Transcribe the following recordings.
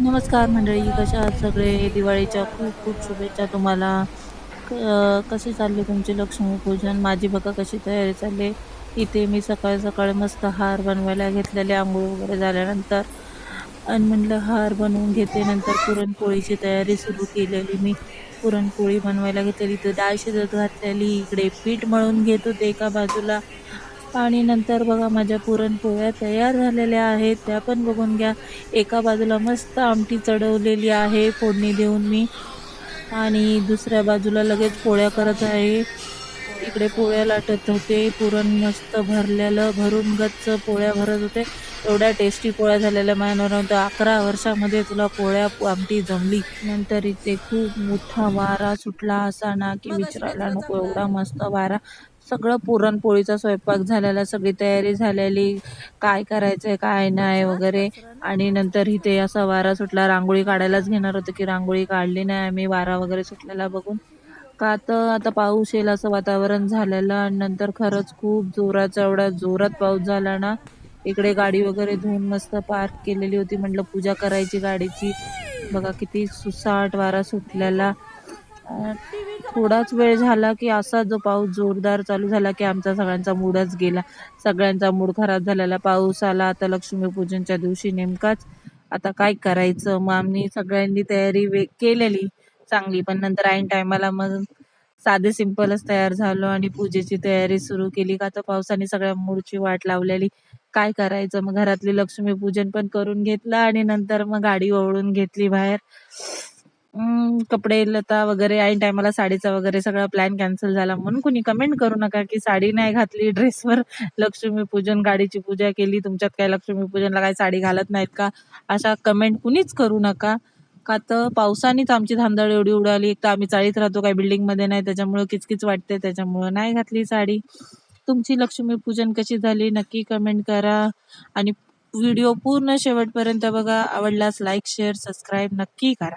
नमस्कार मंडळी कशा आहात सगळे? दिवाळीच्या खूप खूप शुभेच्छा तुम्हाला. क- कसे चालले तुमचे लक्ष्मीपूजन माझी बघा कशी तयारी चालली इथे मी सकाळी सकाळी मस्त हार बनवायला घेतलेले आंघोळ वगैरे झाल्यानंतर. आणि म्हणलं हार बनवून घेते नंतर पुरणपोळीची तयारी सुरू केलेली मी. पुरणपोळी बनवायला घेतलेली तर डाळ शिजत घातलेली इकडे पीठ मळून घेत होते एका बाजूला. आणि नंतर बघा माझ्या पुरणपोळ्या तयार झालेल्या आहेत. त्या पण बघून घ्या. एका बाजूला मस्त आमटी चढवलेली आहे फोडणी देऊन मी. आणि दुसऱ्या बाजूला लगेच पोळ्या करत आहे. इकडे पोळ्या लाटत होते. पुरण मस्त भरलेलं भरून गच्च पोळ्या भरत होते. एवढ्या टेस्टी पोळ्या झालेल्या माझ्या होतं अकरा वर्षामध्ये तुला पोळ्या आमटी जमली. नंतर इथे खूप मोठा वारा सुटला असा ना की विचारायला नको. एवढा मस्त वारा. सगळं पुरणपोळीचा स्वयंपाक झालेला सगळी तयारी झालेली काय करायचंय काय नाही वगैरे. आणि नंतर इथे असा वारा सुटला रांगोळी काढायलाच घेणार होतं की रांगोळी काढली नाही आम्ही वारा वगैरे सुटलेला बघून. का तर आता पाऊस येईल असं वातावरण झालेलं आणि नंतर खरंच खूप जोराचा एवढा जोरात पाऊस झाला ना इकडे गाडी वगैरे धुवून मस्त पार्क केलेली होती म्हटलं पूजा करायची गाडीची. बघा किती सुसाट वारा सुटलेला. थोडाच वेळ झाला की असा जो पाऊस जोरदार चालू झाला की आमचा सगळ्यांचा मूडच गेला. सगळ्यांचा मूड खराब झालेला. पाऊस आला आता लक्ष्मीपूजनच्या दिवशी नेमकाच आता काय करायचं? मग आम्ही सगळ्यांनी तयारी वे केलेली चांगली. पण नंतर ऐन टायमाला मग साधे सिंपलच तयार झालो आणि पूजेची तयारी सुरू केली. का तर पावसाने सगळ्या मूडची वाट लावलेली. काय करायचं? मग घरातली लक्ष्मीपूजन पण करून घेतलं आणि नंतर मग गाडी ओवळून घेतली बाहेर. अं, कपडे लता वगैरे ऐन टायमाला साडीचा वगैरे सगळा प्लॅन कॅन्सल झाला. म्हणून कुणी कमेंट करू नका की साडी नाही घातली ड्रेसवर लक्ष्मीपूजन गाडीची पूजा केली तुमच्यात काय लक्ष्मीपूजनला काय साडी घालत नाहीत का? अशा कमेंट कुणीच करू नका. का तर पावसानेच आमची धांदळ एवढी उडाली. एक तर आम्ही चाळीत राहतो काय बिल्डिंगमध्ये नाही त्याच्यामुळे किचकिच वाटते त्याच्यामुळे नाही घातली साडी. तुमची लक्ष्मीपूजन कशी झाली नक्की कमेंट करा. आणि व्हिडिओ पूर्ण शेवटपर्यंत बघा. आवडल्यास लाईक शेअर सबस्क्राईब नक्की करा.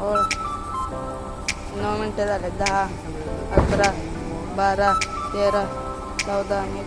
हो नऊ मिनटं झाले दहा अकरा बारा तेरा चौदा आणि